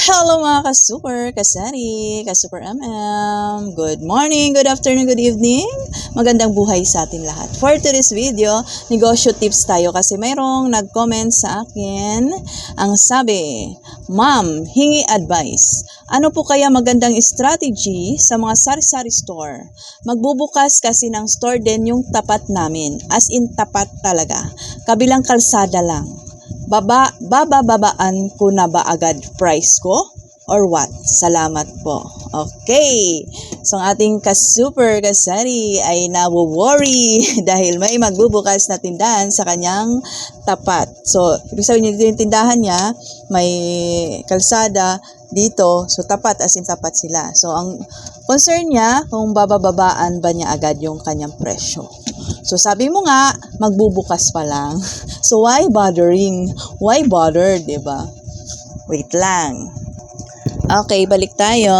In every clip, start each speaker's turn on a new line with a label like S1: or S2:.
S1: Hello mga ka-super, kasari, ka-super MM. Good morning, good afternoon, good evening. Magandang buhay sa atin lahat. For today's video, negosyo tips tayo kasi mayroong nag-comment sa akin. Ang sabi, Ma'am, hingi advice. Ano po kaya magandang strategy sa mga sari-sari store? Magbubukas kasi ng store din yung tapat namin. As in tapat talaga. Kabilang kalsada lang baba, babababaan ko na ba agad price ko? Or what? Salamat po. Okay. So, ang ating ka-super kasari ay nawo-worry dahil may magbubukas na tindahan sa kanyang tapat. So, ibig sabihin yung tindahan niya, may kalsada dito. So, tapat as in tapat sila. So, ang concern niya kung babababaan ba niya agad yung kanyang presyo. So, sabi mo nga, magbubukas pa lang. So, why bothering? Why bother, di ba? Wait lang. Okay, balik tayo.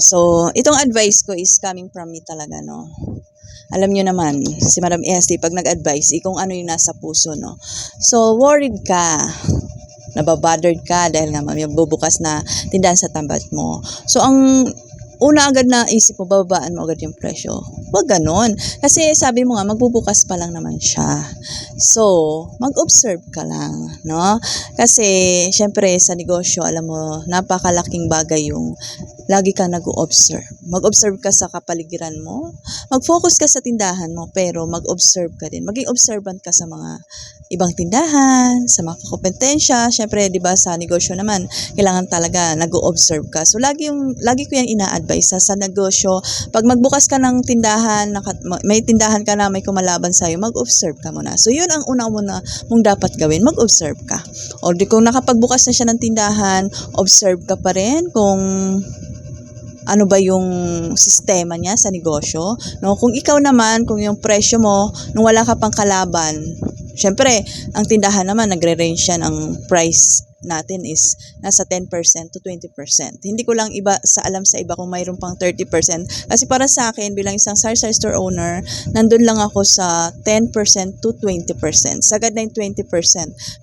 S1: So, itong advice ko is coming from me talaga, no? Alam nyo naman, si Madam Esty, pag nag-advise, ikong ano yung nasa puso, no? So, worried ka nababothered ka dahil nga may bubukas na tindahan sa tambat mo. So, ang una agad na isip mo, bababaan mo agad yung presyo. Huwag ganon. Kasi sabi mo nga, magbubukas pa lang naman siya. So, mag-observe ka lang, no? Kasi, syempre, sa negosyo, alam mo, napakalaking bagay yung lagi ka nag-observe. Mag-observe ka sa kapaligiran mo, mag-focus ka sa tindahan mo, pero mag-observe ka din. Maging observant ka sa mga ibang tindahan, sa mga kompetensya. Syempre, 'di ba sa negosyo naman, kailangan talaga nag-observe ka. So lagi yung lagi ko 'yan ina-advise sa, sa negosyo. Pag magbukas ka ng tindahan, may tindahan ka na may kumalaban sa iyo, mag-observe ka muna. So 'yun ang una mo na mong dapat gawin, mag-observe ka. O di kung nakapagbukas na siya ng tindahan, observe ka pa rin kung ano ba yung sistema niya sa negosyo. No? Kung ikaw naman, kung yung presyo mo, nung wala ka pang kalaban, syempre, ang tindahan naman, nagre-range siya ng price natin is nasa 10% to 20%. Hindi ko lang iba sa alam sa iba kung mayroon pang 30%. Kasi para sa akin bilang isang sari-sari store owner, nandun lang ako sa 10% to 20%. Sagad na yung 20%.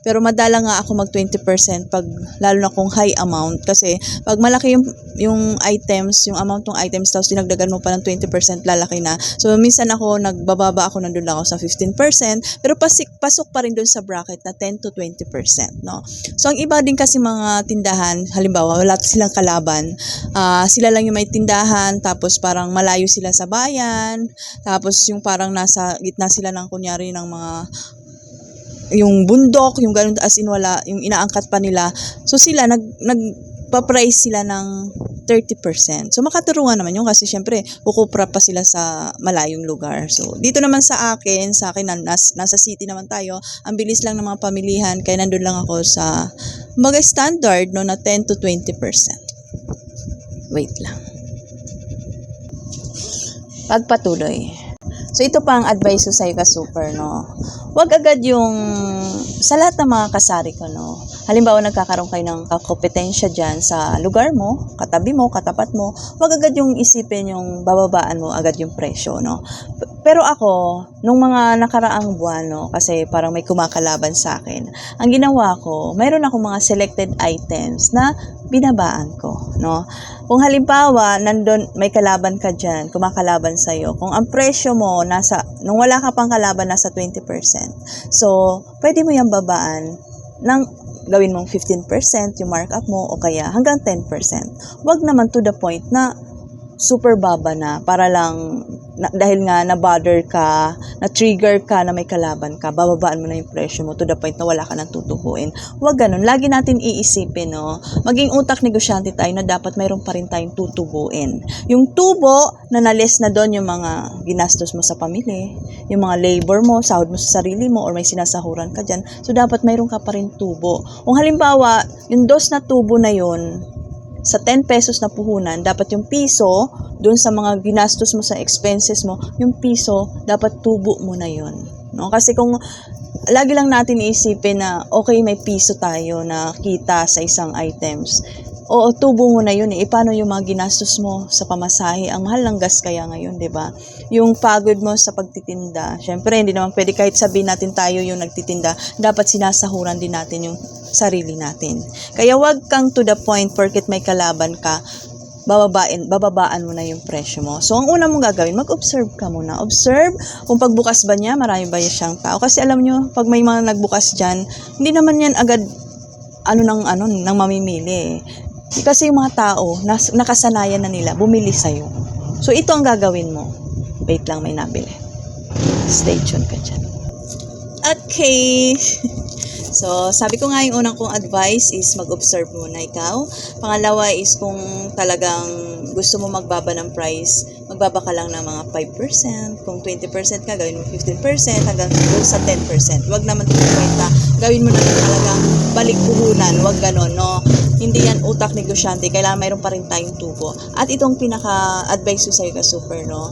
S1: Pero madala nga ako mag 20% pag lalo na kung high amount kasi pag malaki yung yung items, yung amount ng items tapos dinagdagan mo pa ng 20% lalaki na. So minsan ako nagbababa ako nandun lang ako sa 15% pero pasik pasok pa rin doon sa bracket na 10 to 20%, no? So ang iba din kasi mga tindahan, halimbawa wala silang kalaban, uh, sila lang yung may tindahan, tapos parang malayo sila sa bayan, tapos yung parang nasa gitna sila ng kunyari ng mga yung bundok, yung ganun as in wala, yung inaangkat pa nila. So sila nag nag pa-price sila ng 30%. So makatulungan naman yun kasi syempre kukupra pa sila sa malayong lugar. So dito naman sa akin, sa akin nas, nasa city naman tayo, ang bilis lang ng mga pamilihan kaya nandun lang ako sa mga standard no na 10 to 20%. Wait lang. Pagpatuloy. So ito pa ang advice ko sa iyo ka super no. Huwag agad yung sa lahat ng mga kasari ko no halimbawa nagkakaroon kayo ng kompetensya dyan sa lugar mo, katabi mo, katapat mo, wag agad yung isipin yung bababaan mo agad yung presyo, no? Pero ako, nung mga nakaraang buwan, no, kasi parang may kumakalaban sa akin, ang ginawa ko, mayroon ako mga selected items na binabaan ko, no? Kung halimbawa, nandun, may kalaban ka dyan, kumakalaban sa'yo, kung ang presyo mo, nasa, nung wala ka pang kalaban, nasa 20%. So, pwede mo yung babaan ng gawin mong 15% yung markup mo o kaya hanggang 10%. Huwag naman to the point na super baba na para lang na, dahil nga na-bother ka, na-trigger ka na may kalaban ka, bababaan mo na yung presyo mo to the point na wala ka nang tutubuin. Huwag ganun. Lagi natin iisipin, no? Maging utak negosyante tayo na dapat mayroon pa rin tayong tutubuin. Yung tubo na nalis na doon yung mga ginastos mo sa pamilya, yung mga labor mo, sahod mo sa sarili mo, or may sinasahuran ka dyan. So, dapat mayroon ka pa rin tubo. Kung halimbawa, yung dos na tubo na yun, sa 10 pesos na puhunan, dapat yung piso, dun sa mga ginastos mo sa expenses mo, yung piso, dapat tubo mo na yun. No? Kasi kung lagi lang natin iisipin na okay, may piso tayo na kita sa isang items, Oo, tubo mo na yun eh. Paano yung mga ginastos mo sa pamasahe? Ang mahal ng gas kaya ngayon, di ba? Yung pagod mo sa pagtitinda. Siyempre, hindi naman pwede kahit sabihin natin tayo yung nagtitinda. Dapat sinasahuran din natin yung sarili natin. Kaya wag kang to the point porket may kalaban ka, bababain, bababaan mo na yung presyo mo. So, ang una mong gagawin, mag-observe ka muna. Observe kung pagbukas ba niya, marami ba siyang tao. Kasi alam nyo, pag may mga nagbukas dyan, hindi naman yan agad ano ng ano ng mamimili. Kasi yung mga tao, nas, nakasanayan na nila, bumili sa'yo. So, ito ang gagawin mo. Wait lang, may nabili. Stay tuned ka dyan. Okay. So, sabi ko nga yung unang kong advice is mag-observe muna ikaw. Pangalawa is kung talagang gusto mo magbaba ng price, magbaba ka lang ng mga 5%. Kung 20% ka, gawin mo 15% hanggang sa 10%. Huwag naman 50. Gawin mo na talagang balik puhunan. Huwag ganon, no? Hindi yan utak negosyante. Kailangan mayroon pa rin tayong tubo. At itong pinaka-advice ko sa'yo ka super, no?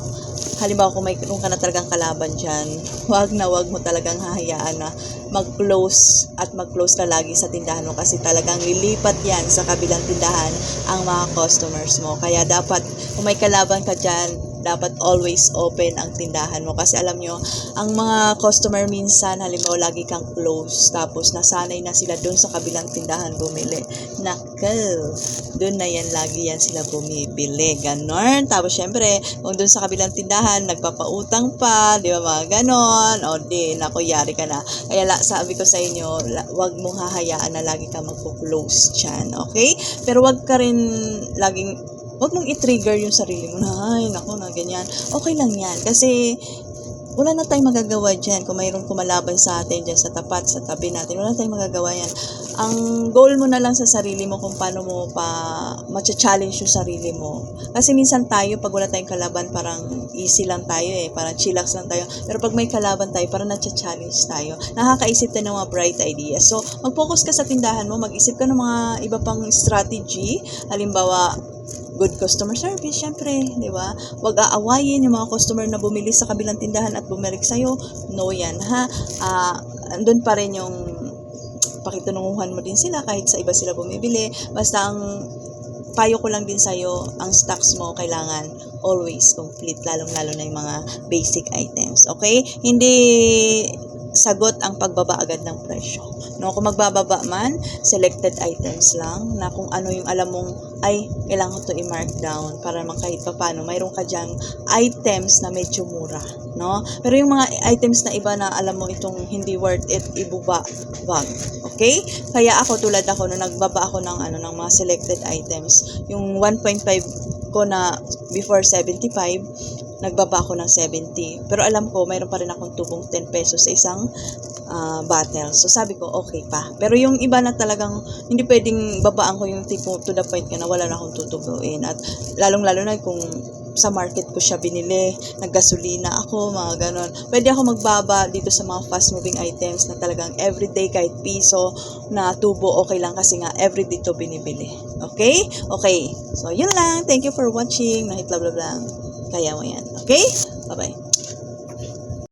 S1: halimbawa kung may kung ka na talagang kalaban dyan, wag na wag mo talagang hahayaan na mag-close at mag-close ka lagi sa tindahan mo kasi talagang lilipat yan sa kabilang tindahan ang mga customers mo. Kaya dapat kung may kalaban ka dyan, dapat always open ang tindahan mo kasi alam nyo, ang mga customer minsan, halimbawa lagi kang close tapos nasanay na sila doon sa kabilang tindahan bumili. Nakal, doon na yan lagi yan sila bumibili. Ganon. Tapos syempre, kung doon sa kabilang tindahan, nagpapautang pa, di ba mga ganon, o di, naku, yari ka na. Kaya la, sabi ko sa inyo, wag mong hahayaan na lagi ka magpo-close dyan, okay? Pero wag ka rin laging Huwag mong i-trigger yung sarili mo na, ay, naku, na ganyan. Okay lang yan. Kasi, wala na tayong magagawa dyan. Kung mayroong kumalaban sa atin dyan sa tapat, sa tabi natin, wala na tayong magagawa yan. Ang goal mo na lang sa sarili mo kung paano mo pa matcha-challenge yung sarili mo. Kasi minsan tayo, pag wala tayong kalaban, parang easy lang tayo eh. Parang chillax lang tayo. Pero pag may kalaban tayo, parang natcha-challenge tayo. Nakakaisip tayo ng mga bright ideas. So, mag-focus ka sa tindahan mo, mag-isip ka ng mga iba pang strategy. Halimbawa, good customer service, syempre, di ba? Huwag aawayin yung mga customer na bumili sa kabilang tindahan at bumalik sa'yo. No yan, ha? Ah, andun pa rin yung pakitununguhan mo din sila kahit sa iba sila bumibili. Basta ang payo ko lang din sa'yo, ang stocks mo kailangan always complete, lalong-lalo na yung mga basic items. Okay? Hindi sagot ang pagbaba agad ng presyo. No, kung magbababa man, selected items lang na kung ano yung alam mong ay kailangan ko to i-mark down para naman pa paano mayroon ka diyang items na medyo mura, no? Pero yung mga items na iba na alam mo itong hindi worth it, ibuba, wag. Okay? Kaya ako tulad ako nung nagbaba ako ng ano ng mga selected items, yung 1.5 ko na before 75, nagbaba ako ng 70. Pero alam ko, mayroon pa rin akong tubong 10 pesos sa isang ah, bottle. So sabi ko, okay pa. Pero yung iba na talagang, hindi pwedeng babaan ko yung tipo to the point ka na wala na akong tutubuin. At lalong-lalo na kung sa market ko siya binili, naggasolina ako, mga ganon. Pwede ako magbaba dito sa mga fast-moving items na talagang everyday kahit piso na tubo, okay lang kasi nga everyday to binibili. Okay? Okay. So, yun lang. Thank you for watching. Nahit blah blah blah. Kaya mo yan. Okay? Bye-bye.